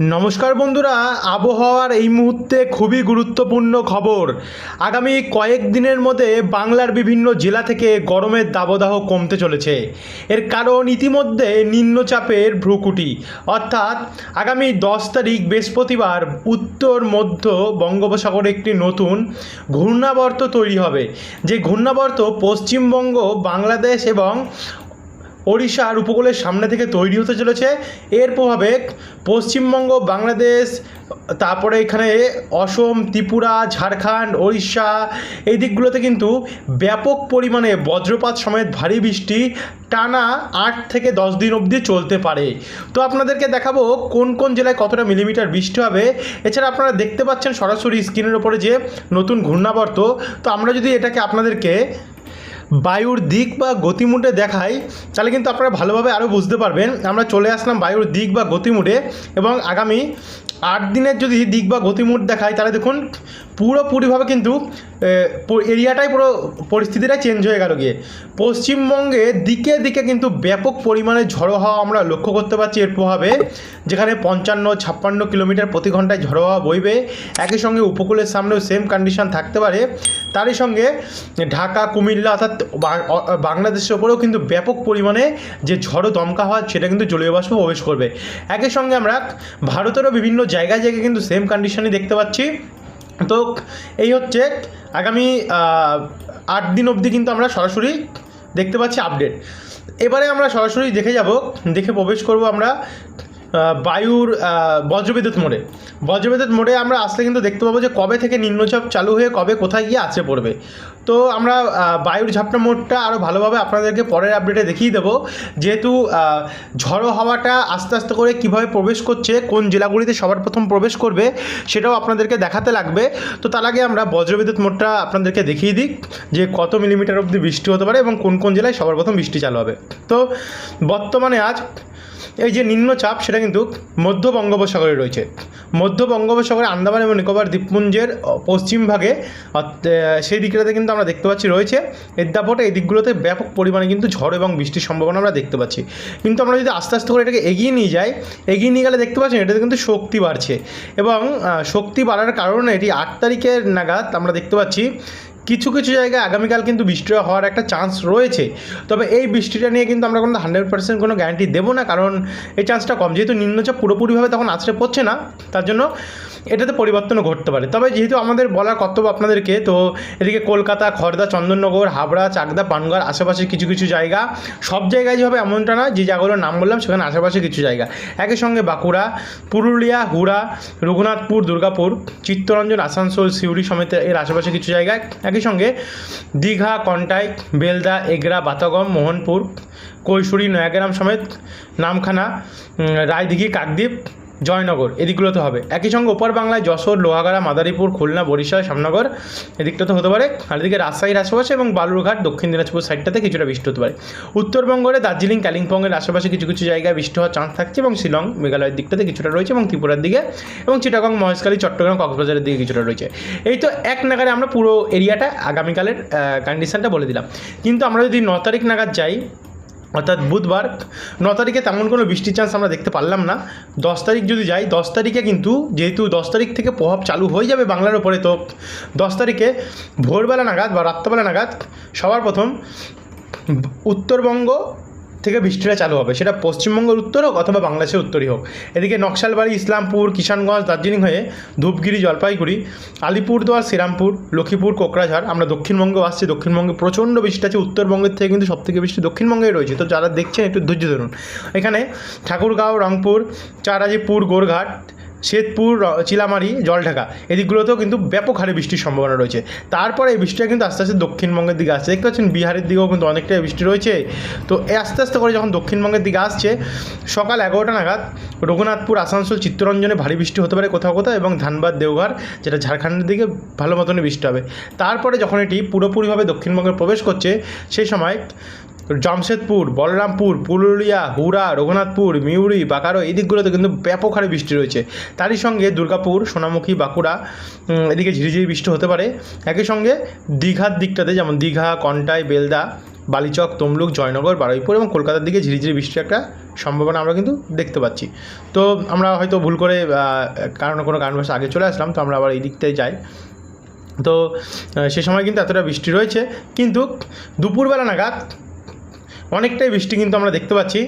নমস্কার বন্ধুরা, আবহাওয়ার এই মুহূর্তে খুবই গুরুত্বপূর্ণ খবর। আগামী কয়েক দিনের মধ্যে বাংলার বিভিন্ন জেলা থেকে গরমের দাবদাহ কমতে চলেছে। এর কারণ ইতিমধ্যে নিম্নচাপের ভ্রুকুটি। অর্থাৎ আগামী দশ তারিখ বৃহস্পতিবার উত্তর, মধ্য বঙ্গোপসাগরে একটি নতুন ঘূর্ণাবর্ত তৈরি হবে। যে ঘূর্ণাবর্ত পশ্চিমবঙ্গ, বাংলাদেশ এবং ওড়িশার উপকূলের সামনে থেকে তৈরি হতে চলেছে। এর প্রভাবে পশ্চিমবঙ্গ, বাংলাদেশ, তারপরে এখানে অসম, ত্রিপুরা, ঝাড়খণ্ড, ওড়িশা, এই দিকগুলোতে কিন্তু ব্যাপক পরিমাণে বজ্রপাত সমেত ভারী বৃষ্টি টানা আট থেকে দশ দিন অবধি চলতে পারে। তো আপনাদেরকে দেখাবো কোন কোন জেলায় কতটা মিলিমিটার বৃষ্টি হবে। এছাড়া আপনারা দেখতে পাচ্ছেন সরাসরি স্ক্রিনের ওপরে যে নতুন ঘূর্ণাবর্ত। তো আমরা যদি এটাকে আপনাদেরকে বায়ুর দিক বা গতিমুটে দেখাই তাহলে কিন্তু আপনারা ভালোভাবে আরও বুঝতে পারবেন। আমরা চলে আসলাম বায়ুর দিক বা গতিমুটে এবং আগামী আট দিনের যদি দিক বা গতিমুট দেখায়, তাহলে দেখুন পুরোপুরিভাবে কিন্তু এরিয়াটাই পুরো পরিস্থিতিটা চেঞ্জ হয়ে গেল গিয়ে। পশ্চিমবঙ্গে দিকে দিকে কিন্তু ব্যাপক পরিমাণে ঝড়ো হাওয়া আমরা লক্ষ্য করতে পারছি এর প্রভাবে, যেখানে পঞ্চান্ন, ছাপ্পান্ন কিলোমিটার প্রতি ঘন্টায় ঝড়ো হাওয়া বইবে। একই সঙ্গে উপকূলের সামনেও সেম কন্ডিশন থাকতে পারে। তারই সঙ্গে ঢাকা, কুমিল্লা অর্থাৎ বাংলাদেশের ওপরেও কিন্তু ব্যাপক পরিমাণে যে ঝড়ো দমকা হওয়া, সেটা কিন্তু জলীয় বাষ্প প্রবেশ করবে। একই সঙ্গে আমরা ভারতেরও বিভিন্ন জায়গায় জায়গায় কিন্তু সেম কন্ডিশনই দেখতে পাচ্ছি। তো এই হচ্ছে আগামী আট দিন অবধি কিন্তু আমরা সরাসরি দেখতে পাচ্ছি আপডেট। এবারে আমরা সরাসরি দেখে যাব, দেখে প্রবেশ করব আমরা বায়ুর বজ্রবিদ্যুৎ মোড়ে। বজ্রবিদ্যুৎ মোড়ে আমরা আসলে কিন্তু দেখতে পাবো যে কবে থেকে নিম্নচাপ চালু হয়ে কবে কোথায় গিয়ে আছে পড়বে। তো আমরা বায়ুর ঝাপটা মোড়টা আরও ভালোভাবে আপনাদেরকে পরের আপডেটে দেখিয়ে দেবো। যেহেতু ঝড়ো হাওয়াটা আস্তে আস্তে করে কীভাবে প্রবেশ করছে, কোন জেলাগুলিতে সবার প্রথম প্রবেশ করবে, সেটাও আপনাদেরকে দেখাতে লাগবে। তো তার আগে আমরা বজ্রবিদ্যুৎ মোড়টা আপনাদেরকে দেখিয়ে দিই, যে কত মিলিমিটার অবধি বৃষ্টি হতে পারে এবং কোন কোন জেলায় সবার প্রথম বৃষ্টি চালু হবে। তো বর্তমানে আজ এই যে নিম্নচাপ, সেটা কিন্তু মধ্য বঙ্গোপসাগরে রয়েছে। মধ্য বঙ্গোপসাগরে আন্দামান এবং নিকোবর দ্বীপপুঞ্জের পশ্চিম ভাগে সেই দিকটাতে কিন্তু আমরা দেখতে পাচ্ছি রয়েছে। এর দাপটে এই দিকগুলোতে ব্যাপক পরিমাণে কিন্তু ঝড় এবং বৃষ্টির সম্ভাবনা আমরা দেখতে পাচ্ছি। কিন্তু আমরা যদি আস্তে আস্তে করে এটাকে এগিয়ে নিয়ে যাই, এগিয়ে নিয়ে গেলে দেখতে পাচ্ছেন এটাতে কিন্তু শক্তি বাড়ছে। এবং শক্তি বাড়ার কারণে এটি আট তারিখের নাগাদ আমরা দেখতে পাচ্ছি কিছু কিছু জায়গায় আগামীকাল কিন্তু বৃষ্টি হওয়ার একটা চান্স রয়েছে। তবে এই বৃষ্টিটা নিয়ে কিন্তু আমরা কোনো হান্ড্রেড পার্সেন্ট কোনো গ্যারান্টি দেবো না, কারণ এই চান্সটা কম। যেহেতু নিম্নচাপ পুরোপুরিভাবে তখন আছড়ে পড়ছে না, তার জন্য এটাতে পরিবর্তনও ঘটতে পারে। তবে যেহেতু আমাদের বলার কর্তব্য আপনাদেরকে, তো এদিকে কলকাতা খড়দা চন্দননগর, হাবড়া, চাকদা, পানগড়, আশেপাশে কিছু কিছু জায়গা, সব জায়গায় যে হবে এমনটা না যে জায়গাগুলোর নাম বললাম, সেখানে আশেপাশে কিছু জায়গা। একই সঙ্গে বাঁকুড়া, পুরুলিয়া, হুড়া, রঘুনাথপুর, দুর্গাপুর, চিত্তরঞ্জন, আসানসোল, সিউড়ি সমেত এর আশেপাশে কিছু জায়গায়। একই সঙ্গে দীঘা, কন্টাই, বেলদা, এগরা, বাতাগম, মোহনপুর, কৈশুরি, নয়াগ্রাম সমেত নামখানা রায়দিঘি, কাকদ্বীপ জয়নগর, এদিকগুলোতে হবে। একই সঙ্গে ওপর বাংলায় যশোর, লোহাগাড়া, মাদারীপুর, খুলনা, বরিশাল শ্যামনগর এদিকটাতে হতে পারে। আর এদিকে রাজশাহীর আশেপাশে এবং বালুরঘাট, দক্ষিণ দিনাজপুর সাইডটাতে কিছুটা বৃষ্টি হতে পারে। উত্তরবঙ্গের দার্জিলিং, কালিম্পংয়ের আশেপাশে কিছু কিছু জায়গায় বৃষ্টি হওয়ার চান্স থাকছে এবং শিলং, মেঘালয়ের দিকটাতে কিছুটা রয়েছে এবং ত্রিপুরার দিকে এবং চিটাগং, মহেশখালী, চট্টগ্রাম, কক্সবাজারের দিকে কিছুটা রয়েছে। এই তো এক নাগারে আমরা পুরো এরিয়াটা, আগামীকালের কন্ডিশনটা বলে দিলাম। কিন্তু আমরা যদি ন তারিখ নাগাদ যাই অর্থাৎ বুধবার ন তারিখে তেমন কোনো বৃষ্টির চান্স আমরা দেখতে পারলাম না। দশ তারিখ যদি যাই, দশ তারিখে কিন্তু যেহেতু দশ তারিখ থেকে প্রভাব চালু হয়ে যাবে বাংলার ওপরে, তো দশ তারিখে ভোরবেলা নাগাদ বা রাত্রবেলা নাগাদ সবার প্রথম উত্তরবঙ্গ থেকে বৃষ্টিটা চালু হবে। সেটা পশ্চিমবঙ্গের উত্তর হোক অথবা বাংলাদেশের উত্তরই হোক। এদিকে নকশালবাড়ি, ইসলামপুর, কিষানগঞ্জ, দার্জিলিং হয়ে ধূপগিরি, জলপাইগুড়ি, আলিপুরদুয়ার, শ্রীরামপুর, লক্ষ্মীপুর, কোকরাঝাড়, আমরা দক্ষিণবঙ্গেও আসছি। দক্ষিণবঙ্গে প্রচণ্ড বৃষ্টি আছে। উত্তরবঙ্গের থেকে কিন্তু সবথেকে বৃষ্টি দক্ষিণবঙ্গেই রয়েছে। তো যারা দেখছেন একটু ধৈর্য ধরুন। এখানে ঠাকুরগাঁও, রংপুর, চারাজিপুর, গোরঘাট শ্বেতপুর চিলামারি, জলঢাকা। এদিকগুলোতেও কিন্তু ব্যাপক হারে বৃষ্টির সম্ভাবনা রয়েছে। তারপরে এই বৃষ্টিটা কিন্তু আস্তে আস্তে দক্ষিণবঙ্গের দিকে আসছে। দেখতে পাচ্ছেন বিহারের দিকেও কিন্তু অনেকটাই বৃষ্টি রয়েছে। তো আস্তে আস্তে করে যখন দক্ষিণবঙ্গের দিকে আসছে, সকাল এগারোটা নাগাদ রঘুনাথপুর, আসানসোল, চিত্তরঞ্জনে ভারী বৃষ্টি হতে পারে কোথাও কোথাও এবং ধানবাদ, দেওঘর, যেটা ঝাড়খণ্ডের দিকে ভালো মতনই বৃষ্টি হবে। তারপরে যখন এটি পুরোপুরিভাবে দক্ষিণবঙ্গে প্রবেশ করছে, সেই সময় জামশেদপুর, বলরামপুর, পুরুলিয়া, হুড়া, রঘুনাথপুর মিউরি বাকারো এই দিকগুলোতে কিন্তু ব্যাপক হারে বৃষ্টি রয়েছে। তারই সঙ্গে দুর্গাপুর, সোনামুখী, বাঁকুড়া এদিকে ঝিরিঝিরি বৃষ্টি হতে পারে। একই সঙ্গে দীঘার দিকটাতে যেমন দীঘা, কন্টাই, বেলদা, বালিচক, তমলুক, জয়নগর, বারুইপুর এবং কলকাতার দিকে ঝিরিঝিরি বৃষ্টির একটা সম্ভাবনা আমরা কিন্তু দেখতে পাচ্ছি। তো আমরা হয়তো ভুল করে কারণ কোনো কারণবশত আগে চলে আসলাম, তো আমরা আবার এই দিকটায় যাই। তো সে সময় কিন্তু এতটা বৃষ্টি রয়েছে। কিন্তু দুপুরবেলা নাগাদ অনেকটাই বৃষ্টি কিন্তু আমরা দেখতে পাচ্ছি।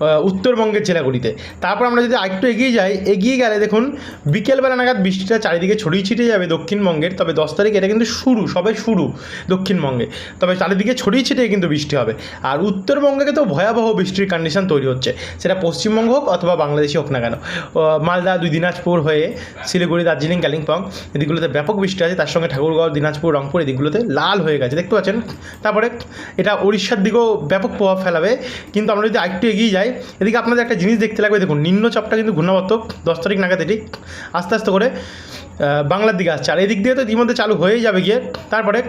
উত্তরবঙ্গের জেলাগুলিতে। তারপর আমরা যদি আরেকটু এগিয়ে যাই, এগিয়ে গেলে দেখুন, বিকেলবেলা নাগাদ বৃষ্টিটা চারিদিকে ছড়িয়ে ছিটিয়ে যাবে দক্ষিণবঙ্গের, তবে দশ তারিখ এটা কিন্তু শুরু, সবে শুরু দক্ষিণবঙ্গে। তবে চারিদিকে ছড়িয়ে ছিটিয়ে কিন্তু বৃষ্টি হবে। আর উত্তরবঙ্গে তো ভয়াবহ বৃষ্টির কন্ডিশন তৈরি হচ্ছে। সেটা পশ্চিমবঙ্গ হোক অথবা বাংলাদেশি হোক না কেন। মালদা, দুই দিনাজপুর হয়ে শিলিগুড়ি, দার্জিলিং, কালিম্পং, এদিকগুলোতে ব্যাপক বৃষ্টি আছে। তার সঙ্গে ঠাকুরগাঁও, দিনাজপুর, রংপুর এদিকগুলোতে লাল হয়ে গেছে। দেখতে পাচ্ছেন? তারপরে এটা উড়িষ্যার দিকেও ব্যাপক প্রভাব ফেলাবে। কিন্তু আমরা যদি আরেকটু এগিয়ে যাই এদিকে আপনাদের একটা জিনিস দেখতে লাগবে, দেখুন, নিম্নচাপটা কিন্তু ঘূর্ণাবর্ত, দশ তারিখ নাগাদ এটি আস্তে আস্তে করে বাংলার দিকে আসছে। আর এদিক দিয়ে তো ইতিমধ্যে চালু হয়েই যাবে গিয়ে। তারপরে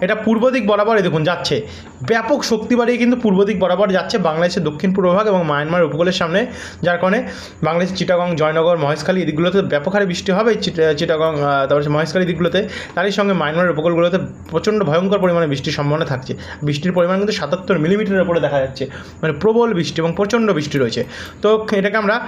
এটা পূর্ব দিক বরাবর এই দেখুন যাচ্ছে। ব্যাপক শক্তি বাড়িয়ে কিন্তু পূর্ব দিক বরাবর যাচ্ছে বাংলাদেশের দক্ষিণ পূর্ব ভাগ এবং মায়ানমার উপকূলের সামনে। যার কারণে বাংলাদেশের চিটাগং, জয়নগর, মহেশখালী এদিকগুলোতে ব্যাপক হারে বৃষ্টি হবে। চিটা- চিটাগং তারপরে মহেশখালী দিকগুলোতে তারই সঙ্গে মায়ানমারের উপকূলগুলোতে প্রচণ্ড ভয়ঙ্কর পরিমাণে বৃষ্টির সম্ভাবনা থাকছে। বৃষ্টির পরিমাণ কিন্তু সাতাত্তর মিলিমিটারের উপরে দেখা যাচ্ছে। মানে প্রবল বৃষ্টি এবং প্রচণ্ড বৃষ্টি রয়েছে। তো এটাকে আমরা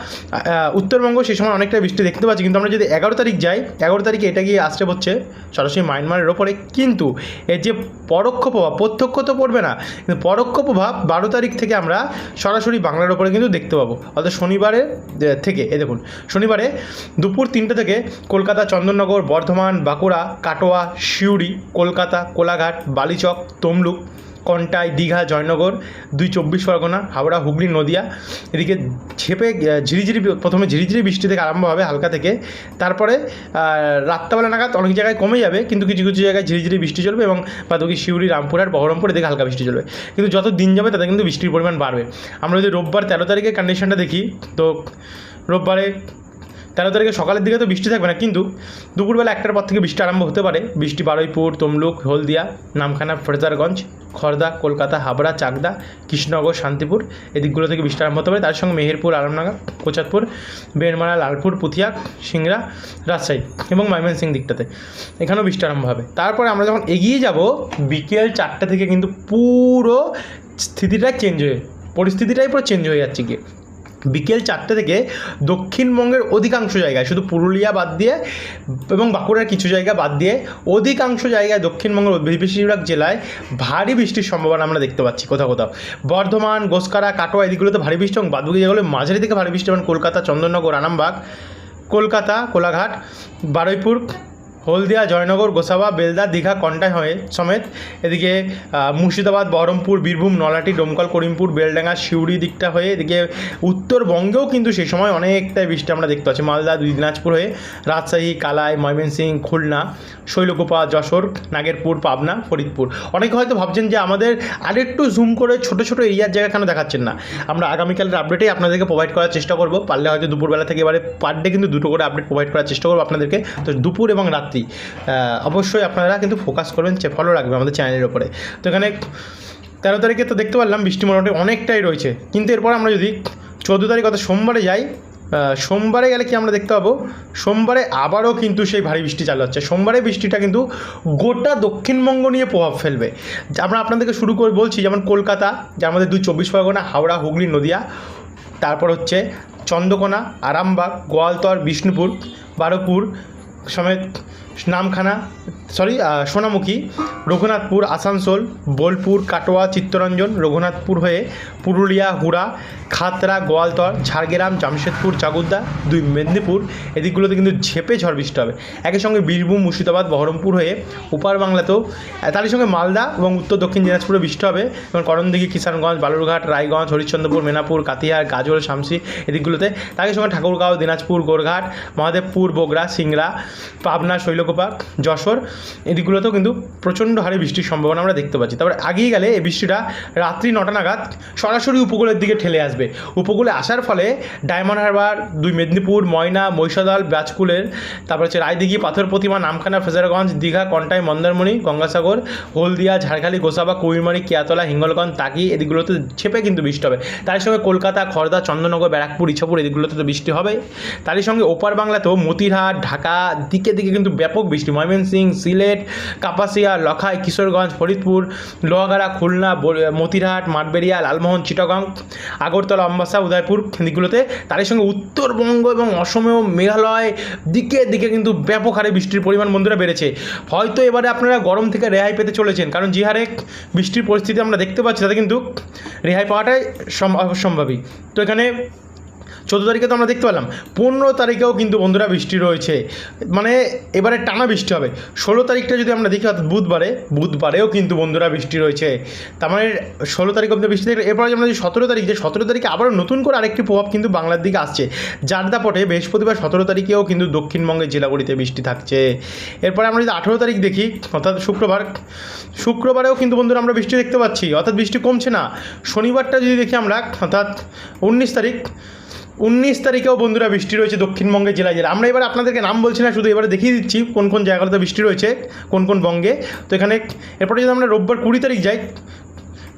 উত্তরবঙ্গ সেই সময় অনেকটা বৃষ্টি দেখতে পাচ্ছি। কিন্তু আমরা যদি এগারো তারিখ যাই এগারো তারিখে এটা গিয়ে আসতে হচ্ছে সরাসরি মায়ানমারের ওপরে। কিন্তু এর যে পরোক্ষ প্রভাব, প্রত্যক্ষ তো পড়বে না, কিন্তু পরোক্ষ প্রভাব বারো তারিখ থেকে আমরা সরাসরি বাংলার ওপরে কিন্তু দেখতে পাবো। অর্থাৎ শনিবারে থেকে এ দেখুন, শনিবারে দুপুর তিনটে থেকে কলকাতা, চন্দননগর, বর্ধমান, বাঁকুড়া, কাটোয়া, সিউড়ি, কলকাতা, কোলাঘাট, বালিচক, তমলুক কন্টাই দীঘা, জয়নগর, দুই চব্বিশ পরগনা, হাওড়া, হুগলি, নদিয়া। এদিকে ঝেপে ঝিরিঝিরি প্রথমে ঝিরিঝিরি বৃষ্টি থেকে আরম্ভ হবে হালকা থেকে। তারপরে রাত্রাবেলা নাগাদ অনেক জায়গায় কমে যাবে, কিন্তু কিছু কিছু জায়গায় ঝিরিঝিরি বৃষ্টি চলবে এবং বাদকি শিউরি রামপুর আর বহরমপুর এদিকে হালকা বৃষ্টি চলবে। কিন্তু যত দিন যাবে, তাতে কিন্তু বৃষ্টির পরিমাণ বাড়বে। আমরা যদি রোববার তেরো তারিখের কন্ডিশনটা দেখি, তো রোববারে তেরো তারিখে সকালের দিকে তো বৃষ্টি থাকবে না, কিন্তু দুপুরবেলা একটার পর থেকে বৃষ্টি আরম্ভ হতে পারে। বৃষ্টি বারুইপুর, তমলুক, হলদিয়া, নামখানা, ফ্রেজারগঞ্জ খড়দা কলকাতা, হাবড়া, চাকদা, কৃষ্ণনগর, শান্তিপুর এদিকগুলো থেকে বৃষ্টি আরম্ভ হতে পারে। তার সঙ্গে মেহেরপুর, আরামনগর, কোচাতপুর বেরমারা লালপুর, পুথিয়া, সিংড়া, রাজশাহী এবং ময়মনসিং দিকটাতে এখানেও বৃষ্টি আরম্ভ হবে। তারপরে আমরা যখন এগিয়ে যাব, বিকেল চারটে থেকে কিন্তু পুরো স্থিতিটা চেঞ্জ হয়ে পরিস্থিতিটাই পুরো চেঞ্জ হয়ে যাচ্ছে গিয়ে। বিকেল চারটে থেকে দক্ষিণবঙ্গের অধিকাংশ জায়গায়, শুধু পুরুলিয়া বাদ দিয়ে এবং বাঁকুড়ার কিছু জায়গা বাদ দিয়ে অধিকাংশ জায়গায় দক্ষিণবঙ্গের বেশিরভাগ জেলায় ভারী বৃষ্টির সম্ভাবনা আমরা দেখতে পাচ্ছি কোথাও কোথাও। বর্ধমান গোসকারা কাটোয়া এদিকগুলোতে ভারী বৃষ্টি এবং বাদবাকি জায়গাগুলো মাঝারি থেকে ভারী বৃষ্টি যেমন কলকাতা, চন্দননগর, আরামবাগ, কলকাতা, কোলাঘাট, বারুইপুর হলদিয়া, জয়নগর, গোসাবা, বেলদা, দীঘা, কন্টাই হয়ে সমেত এদিকে মুর্শিদাবাদ, বহরমপুর, বীরভূম নলাটি ডোমকল, করিমপুর, বেলডাঙ্গা, সিউড়ি দিকটা হয়ে এদিকে উত্তরবঙ্গেও কিন্তু সেই সময় অনেকটাই বৃষ্টি আমরা দেখতে পাচ্ছি। মালদা, দুই দিনাজপুর হয়ে রাজশাহী, কালাই ময়মনসিংহ খুলনা, শৈলকুপা, যশোর, নাগেরপুর, পাবনা, ফরিদপুর। অনেকে হয়তো ভাবছেন যে আমাদের আরেকটু জুম করে ছোটো ছোটো এরিয়ার জায়গা কেন দেখাচ্ছেন না? আমরা আগামীকালের আপডেটেই আপনাদেরকে প্রোভাইড করার চেষ্টা করব। পারলে হয়তো দুপুরবেলা থেকে এবারে পার ডে কিন্তু দুটো করে আপডেট প্রোভাইড করার চেষ্টা করব আপনাদেরকে। তো দুপুর এবং রাত্রি। আহ, অবশ্যই আপনারা কিন্তু ফোকাস করবেন যে ফলো রাখবেন আমাদের চ্যানেলের ওপরে তো এখানে তেরো তারিখে তো দেখতে পারলাম বৃষ্টি মোটামুটি অনেকটাই রয়েছে। কিন্তু এরপর আমরা যদি চোদ্দ তারিখ অর্থাৎ সোমবারে যাই সোমবারে গেলে কি আমরা দেখতে পাবো? সোমবারে আবারও কিন্তু সেই ভারী বৃষ্টি চালু হচ্ছে সোমবারে বৃষ্টিটা কিন্তু গোটা দক্ষিণবঙ্গ নিয়ে প্রভাব ফেলবে। আমরা আপনাদেরকে শুরু করে বলছি যেমন কলকাতা যার আমাদের দুই চব্বিশ পরগনা হাওড়া হুগলি নদিয়া। তারপর হচ্ছে চন্দ্রকোনা আরামবাগ গোয়ালতর বিষ্ণুপুর বারোপুর সমেত নামখানা সরি সোনামুখী, রঘুনাথপুর, আসানসোল, বোলপুর, কাটোয়া, চিত্তরঞ্জন, রঘুনাথপুর হয়ে পুরুলিয়া, হুড়া, খাতরা, গোয়ালতর, ঝাড়গ্রাম, জামশেদপুর চাগুদ্দা দুই মেদিনীপুর, এদিকগুলোতে কিন্তু ঝেপে ঝড় বৃষ্টি হবে। একই সঙ্গে বীরভূম, মুর্শিদাবাদ, বহরমপুর হয়ে উপার বাংলাতেও তারই সঙ্গে মালদা এবং উত্তর দক্ষিণ দিনাজপুরে বৃষ্টি হবে। যেমন করণদিঘি, কিষানগঞ্জ, বালুরঘাট, রায়গঞ্জ, হরিশ্চন্দ্রপুর মেনাপুর কাতিয়ার গাজল, শামসি এদিকগুলোতে। তারই সঙ্গে ঠাকুরগাঁও, দিনাজপুর, গোরঘাট, মহাদেবপুর বগুড়া সিংড়া, পাবনা শৈলকুপা যশোর, এদিকগুলোতেও কিন্তু প্রচণ্ড হারে বৃষ্টির সম্ভাবনা আমরা দেখতে পাচ্ছি। তারপর আগিয়ে গেলে এই বৃষ্টিটা রাত্রি নটা নাগাদ সরাসরি উপকূলের দিকে ঠেলে আসবে। উপকূলে আসার ফলে ডায়মন্ড হারবার, দুই মেদিনীপুর, ময়না, মহিষাদল, ব্যাচকুলের, তারপর হচ্ছে রায়দিঘি, পাথর প্রতিমা, নামখানা, ফেজারগঞ্জ, দীঘা, কন্টাই, মন্দারমণি, গঙ্গাসাগর, হলদিয়া, ঝাড়খালি, গোসাবা কুইমারি কিয়াতলা, হিঙ্গলগঞ্জ, তাকি এদিকগুলোতে ছেপে কিন্তু বৃষ্টি হবে। তার সঙ্গে কলকাতা খড়দা চন্দননগর, ব্যারাকপুর, ইছাপুর এদিকগুলোতে তো বৃষ্টি হবে তারই সঙ্গে ওপার বাংলাতেও মতিরহাট, ঢাকা, দিকে দিকে কিন্তু ব্যাপক ব্যাপক বৃষ্টি। ময়মনসিং সিলেট, কাপাসিয়া, লখাই, কিশোরগঞ্জ, ফরিদপুর, লোহাগাড়া, খুলনা মতিরহাট, মাঠবেড়িয়া, লালমোহন, চিটাগাং, আগরতলা, অম্বাসা, উদয়পুর দিকগুলোতে তারই সঙ্গে উত্তরবঙ্গ এবং অসমেও মেঘালয় দিকে দিকে কিন্তু ব্যাপক হারে বৃষ্টির পরিমাণ বন্ধুরা বেড়েছে। হয়তো এবারে আপনারা গরম থেকে রেহাই পেতে চলেছেন, কারণ যে হারে বৃষ্টির পরিস্থিতি আমরা দেখতে পাচ্ছি তাতে কিন্তু রেহাই পাওয়াটাই সম- অসম্ভাবী তো এখানে চোদ্দ তারিখে তো আমরা দেখতে পেলাম। পনেরো তারিখেও কিন্তু বন্ধুরা বৃষ্টি রয়েছে। মানে এবারে টানা বৃষ্টি হবে। ষোলো তারিখটা যদি আমরা দেখি, অর্থাৎ বুধবারে, বুধবারেও কিন্তু বন্ধুরা বৃষ্টি রয়েছে। তার মানে ষোলো তারিখ অব্দি বৃষ্টি দেখলে এরপরে আমরা যে সতেরো তারিখ যে সতেরো তারিখে আবারও নতুন করে আরেকটি প্রভাব কিন্তু বাংলার দিকে আসছে। যার দাপটে বৃহস্পতিবার সতেরো তারিখেও কিন্তু দক্ষিণবঙ্গের জেলাগুলিতে বৃষ্টি থাকছে। এরপরে আমরা যদি আঠেরো তারিখ দেখি, অর্থাৎ শুক্রবার, শুক্রবারেও কিন্তু বন্ধুরা আমরা বৃষ্টি দেখতে পাচ্ছি। অর্থাৎ বৃষ্টি কমছে না। শনিবারটা যদি দেখি আমরা, অর্থাৎ উনিশ তারিখ উনিশ তারিখেও বন্ধুরা বৃষ্টি রয়েছে দক্ষিণবঙ্গের জেলায় জেলা আমরা এবার আপনাদেরকে নাম বলছি না, শুধু এবারে দেখিয়ে দিচ্ছি কোন কোন জায়গাগুলোতে বৃষ্টি রয়েছে, কোন কোন বঙ্গে। তো এখানে এরপরে যদি আমরা রোববার কুড়ি তারিখ যাই,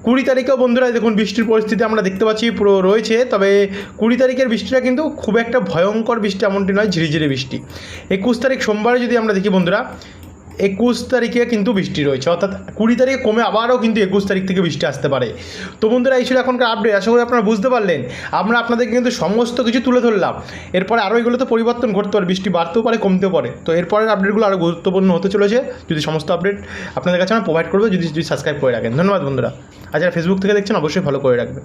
কুড়ি তারিখেও বন্ধুরা দেখুন বৃষ্টির পরিস্থিতি আমরা দেখতে পাচ্ছি, পুরো রয়েছে। তবে কুড়ি তারিখের বৃষ্টিটা কিন্তু খুব একটা ভয়ঙ্কর বৃষ্টি এমনটি নয়, ঝিরিঝিরি বৃষ্টি। একুশ তারিখ সোমবারে যদি আমরা দেখি বন্ধুরা একুশ তারিখে কিন্তু বৃষ্টি রয়েছে, অর্থাৎ কুড়ি তারিখে কমে আবারও কিন্তু একুশ তারিখ থেকে বৃষ্টি আসতে পারে। তো বন্ধুরা, এই ছিল এখনকার আপডেট আশা করি আপনারা বুঝতে পারলেন। আমরা আপনাদেরকে কিন্তু সমস্ত কিছু তুলে ধরলাম। এরপরে আরও এগুলো তো পরিবর্তন ঘটতে পারে, বৃষ্টি বাড়তেও পারে, কমতেও পারে। তো এরপরের আপডেটগুলো আরও গুরুত্বপূর্ণ হতে চলেছে। যদি সমস্ত আপডেট আপনাদের কাছে আমরা প্রোভাইড করব, যদি যদি সাবস্ক্রাইব করে রাখেন। ধন্যবাদ বন্ধুরা। যারা ফেসবুক থেকে দেখছেন, অবশ্যই ফলো করে রাখবেন।